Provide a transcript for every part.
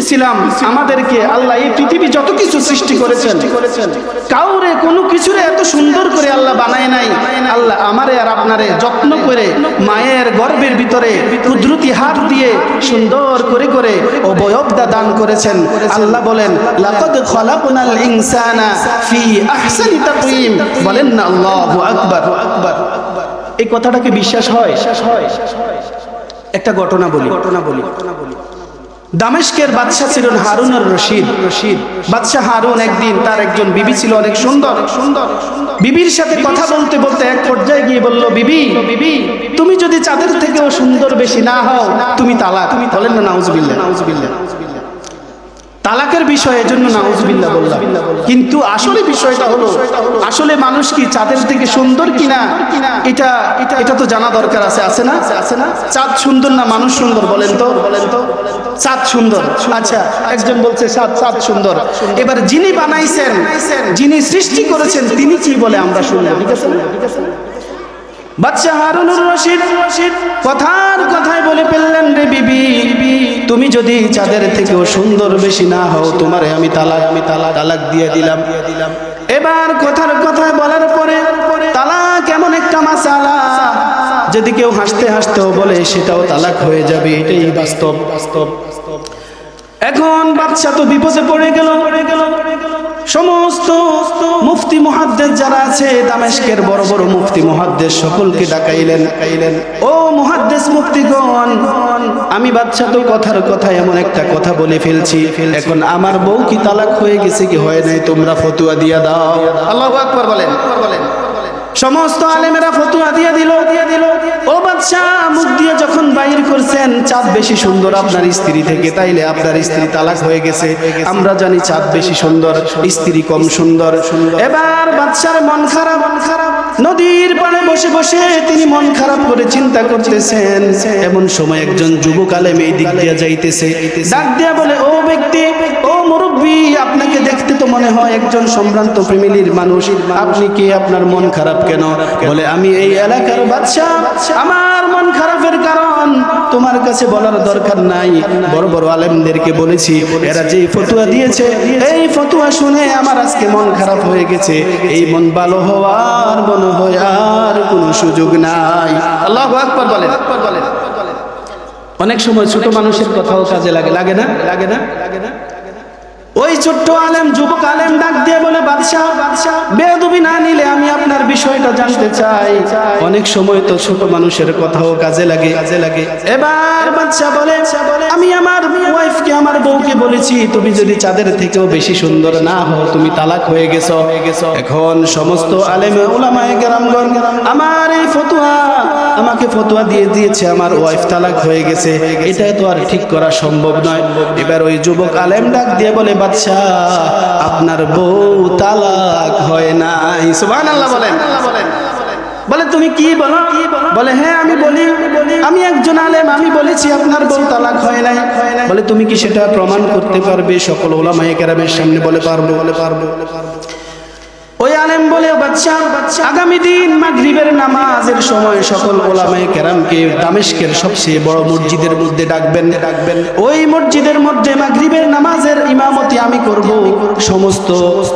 বলতেছিলাম আমাদেরকে আল্লাহ এই পৃথিবী যত কিছু সৃষ্টি করেছেন, কাউরে কোনো কিছুরে এত সুন্দর করে আল্লাহ বানায় নাই। আল্লাহ আমারে আর আপনারে যত্ন করে মায়ের গর্ভের ভিতরে কুদরতি হাত দিয়ে সুন্দর করে করে অবয়বদা দান করেছেন। আল্লাহ বলেন, লাকাদ খলাকনাল ইনসানা ফি আহসানি তাকওয়িম। বলেন না, আল্লাহু আকবার। আকবার এই কথাটাকে বিশ্বাস হয়? একটা ঘটনা বলি ঘটনা বলি ঘটনা বলি। দামেস্কের বাদশাহ ছিলেন হারুন আর রশিদ। রশিদ বাদশাহ হারুন একদিন তার একজন বিবি ছিল অনেক সুন্দর। সুন্দর বিবির সাথে কথা বলতে বলতে এক পর্যায়ে গিয়ে বলল, বিবি বিবি তুমি যদি চাঁদের থেকেও সুন্দর বেশি না হও, তুমি তালা তুমি বলেন না নাউজবিল্লা নাউজবিল্লা তালাকের বিষয় এজন্য নাউজবিল্লা বললাম। কিন্তু আসলে বিষয়টা হলো, আসলে মানুষ কি চাঁদের থেকে সুন্দর কিনা, এটা এটা তো জানা দরকার আছে আছে না? আছে না চাঁদ সুন্দর না মানুষ সুন্দর বলেন তো? বলেন তো চাঁদ সুন্দর। আচ্ছা একজন বলছে, চাঁদ চাঁদ সুন্দর। এবার যিনি বানাইছেন, যিনি সৃষ্টি করেছেন, তিনি কি বলে আমরা শুনব ঠিক আছে ঠিক আছে? বাদশাহ হারুনুর রশিদ কথার কথায় বলে ফেললেন রে বিবি। তুমি যদি চাঁদের থেকেও সুন্দর বেশি না হও, তোমারে আমি তালাক আমি তালাক তালাক দিয়ে দিলাম। এবার কথার কথায় বলার পরে তালাক এমন একটা মাসালা, যদি কেউ হাসতে হাসতেও বলে সেটাও তালাক হয়ে যাবে, এটাই বাস্তব বাস্তব বাস্তব। এখন বাচ্চা তো বিপদে পড়ে গেল। পড়ে গেল সমস্ত মুফতি মহাদ্দেশ যারা আছে দামেস্কের বড় বড় মুফতি মহাদ্দেশ সকলকে ডাকাইলেন। ডাকাইলেন ও মহাদ্দেশ মুফতিগণ আমি বাচ্চা তো কথার কথা এমন একটা কথা বলে ফেলছি। এখন আমার বউ কি তালাক হয়ে গেছে কি হয় নাই তোমরা ফতুয়া দিয়া দাও। আল্লাহ আকবার বলেন। বলেন সমস্ত আলেমেরা ফতুয়া দিয়া দিল। দিয়ে দিল ও বাদশাহ মুখ দিয়ে যখন বাইর করছেন, চাঁদ বেশি সুন্দর আপনার স্ত্রী থেকে, তাইলে আপনার স্ত্রী তালাক হয়ে গেছে। আমরা জানি চাঁদ বেশি সুন্দর, স্ত্রী কম সুন্দর। এবার বাচ্চার মন খারাপ মন খারাপ। নদীর পাড়ে বসে বসে তিনি মন খারাপ করে চিন্তা করতেছেন। এমন সময় একজন যুবক আলেম এই দিক দিয়ে যাইতেছে। ডাক দিয়া বলে, ও ব্যক্তি ও মুরব্বী আপনাকে দেখতে তো মনে হয় একজন সম্ভ্রান্ত ফ্যামিলির মানুষ। আপনি কি? আপনার মন খারাপ কেন? বলে, আমি এই এলাকার বাদশাহ। আমার মন খারাপের কারণ তোমার কাছে বলার দরকার নাই। বড় বড় আলেমদেরকে বলেছি, এরা যেই ফতুয়া দিয়েছে, এই ফতুয়া শুনে আমার আজকে মন খারাপ হয়ে গেছে। এই মন ভালো হওয়ার মনে হয় আর কোনো সুযোগ নাই। আল্লাহ আকবার বলেন। অনেক সময় ছোট মানুষের কথাও কাজে লাগে লাগে না? লাগে না? লাগে না ওই ছোট্ট আলেম, যুবক আলেম ডাক দিয়ে বলে, বাদশাহ বাদশাহ, বেদবি না নিলে আমি আপনার বিষয়টা জানতে চাই। অনেক সময় তো ছোট মানুষের কথাও কাজে লাগে। কাজে লাগে এবার বাদশাহ বলে বলেছি, তুমি যদি চাঁদের থেকেও বেশি সুন্দর না হও, তুমি তালাক হয়ে গেছো। এখন সমস্ত আলেম ওলামায়ে কেরামগণ, আমার এই ফতুয়া আমাকে ফতুয়া দিয়ে দিয়েছে, আমার ওয়াইফ তালাক হয়ে গেছে। এটা তো আর ঠিক করা সম্ভব নয়। এবার ওই যুবক আলেম ডাক দিয়ে বলে, বাদশাহ, আপনার বউ তালাক হয় নাই। সুবহানাল্লাহ বলেন। বলে, তুমি কি বলো? বলে হ্যাঁ আমি বলি। আমি একজন আলেম, আমি বলেছি, আপনার বউ তালাক হয় নাই। বলে, তুমি কি সেটা প্রমাণ করতে পারবে? সকল ওলামায়ে কেরামের সামনে বলে, পারব। বলে পারব বলে পারব ওই আলেম বলে বাচ্চা আগামী দিন মাগরিবের নামাজের সময় সকল ওলামায়ে কেরামকে দামেস্কের সবচেয়ে বড় মসজিদের মধ্যে ডাকবেন। ডাকবেন ওই মসজিদের মধ্যে মাগরিবের নামাজের ইমামতি আমি করব। সমস্ত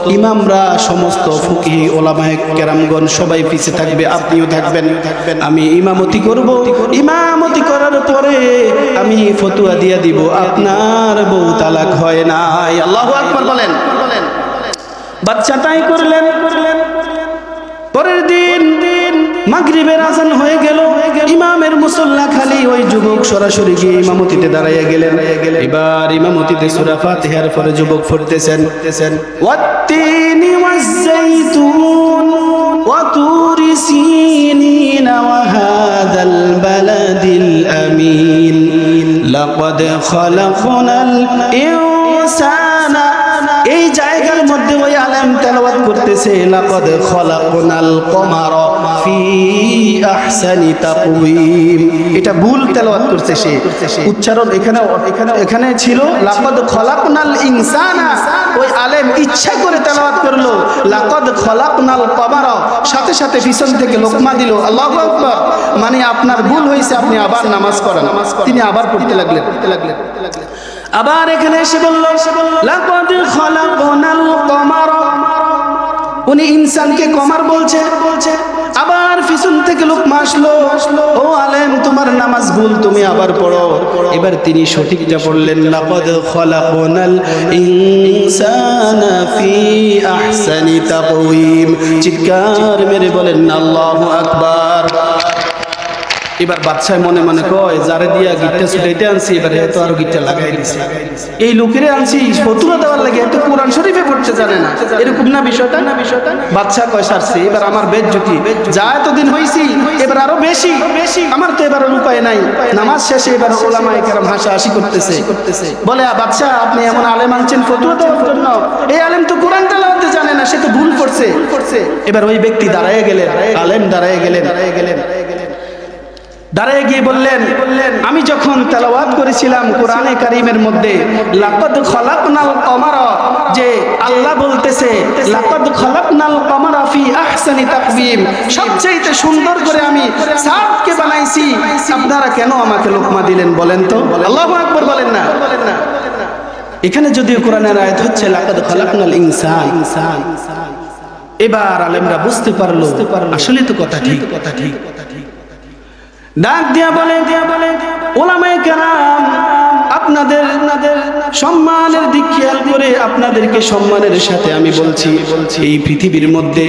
ইমামরা সমস্ত ফকি ওলামায়ে কেরামগণ সবাই পিছে থাকবে আপনিও থাকবেন। থাকবেন আমি ইমামতি করব। ইমামতি করার পরে আমি ফতুয়া দিয়ে দিব আপনার বউ তালাক হয় নাই আল্লাহু আকবার বলেন বলেন বাচ্চা তাই করলেন। পরের দিন মাগরিবের আজান হয়ে গেল। ইমামের মুসল্লা খালি ওই যুবক সরাসরি গিয়ে ইমামতিতে দাঁড়াইয়া গেলেন। এবার ইমামতিতে সূরা ফাতিহার পরে যুবক ফুটতেছেন। ওয়াত্তিনি ওয়াজ্জাইতুন ওয়া তুরি সিনিন ওয়া হাদাল বালাদিল আমিন। লাকাদ খলাকনাল ইনসান জায়গার মধ্যে ওই আলেম তেলাওয়াত করতেছে, লাকাদ খলাকনাল কমার ফি আহসানি তাকওয়িম। এটা ভুল তেলাওয়াত করছে সে। উচ্চারণ এখানে এখানে ছিল, লাকাদ খলাকনাল ইনসানা। ওই আলেম ইচ্ছা করে তেলাওয়াত করল, লাকাদ খলাকনাল কমারা। সাথে সাথে পিছন থেকে লোকমা দিল, আল্লাহু আকবার। মানে আপনার ভুল হয়েছে, আপনি আবার নামাজ পড়েন। তিনি আবার পড়তে লাগলেন পড়তে লাগলেন। আবার এখানে এসে বলল কমারা। উনি ইনসানকে কমার বলছে। বলছে আবার পিছন থেকে লোক মাসলো ও আলেম, তোমার নামাজ ভুল, তুমি আবার পড়ো। এবার তিনি সঠিকটা পড়লেন লাকাদ খালাকনাল ইনসানা ফি আহসানি তাকওয়িম। চিৎকার মেরে বলেন, আল্লাহু আকবার। এবার বাচ্চায় মনে মনে কয় যারে দিয়া গিটটা ছুটাইতে আনছি এবার এত আরও গিটটা লাগাই দিছে। এই লোকেরে আনছি ফতুয়া দেওয়ার লাগে এত কোরআন শরীফে পড়তে জানে না। এরকম না বিষয়টা? না বিষয়টা বাচ্চা কয় সারছে এবার আমার বেদ জ্যোতি যা এতদিন হইছি এবার আরও বেশি। বেশি আমার তো এবার উপায় নাই। নামাজ শেষে এবার ওলামায়ে কেরাম হাসা হাসি করতেছে। বলে "আ, বাচ্চা আপনি এমন আলেম আনছেন ফতুয়া দেওয়ার জন্য। এই আলেম তো কোরআন তেলাওয়াতে জানে না সে তো ভুল করছে। করছে এবার ওই ব্যক্তি দাঁড়ায় গেলেন আলেম দাঁড়ায় গেলেন দাঁড়ায় গেলেন। দাঁড়ায় গিয়ে বললেন বললেন আমি যখন তেলাওয়াত করেছিলাম কোরআনে কারিমের মধ্যে, লাকাদ খলাকনাল কমারা, যে আল্লাহ বলতেছে, লাকাদ খলাকনাল কমারা ফি আহসানি তাকবীম সবচেয়ে সুন্দর করে আমি সাতকে বানাইছি। আপনারা কেন আমাকে লোকমা দিলেন বলেন তো? আল্লাহু আকবার বলেন না। বলেন না এখানে যদিও কোরআনের আয়াত হচ্ছে, লাকাদ খলাকনাল ইনসান। ইনসান এবার আলেমরা বুঝতে পারল, আসলে তো কথা ঠিক কথা ঠিক কথা ঠিক। ডাক দিয়া বলে দিয়া বলে ওলামায়ে কেরাম, আপনাদের আপনাদের সম্মানের দিক খেয়াল করে আপনাদেরকে সম্মানের সাথে আমি বলছি বলছি এই পৃথিবীর মধ্যে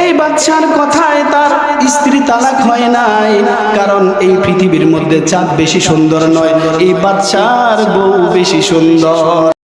এই বাচ্চার কথায় তার স্ত্রী তালাক হয় নাই, কারণ এই পৃথিবীর মধ্যে চাঁদ বেশি সুন্দর নয়, এই বাচ্চার বউ বেশি সুন্দর।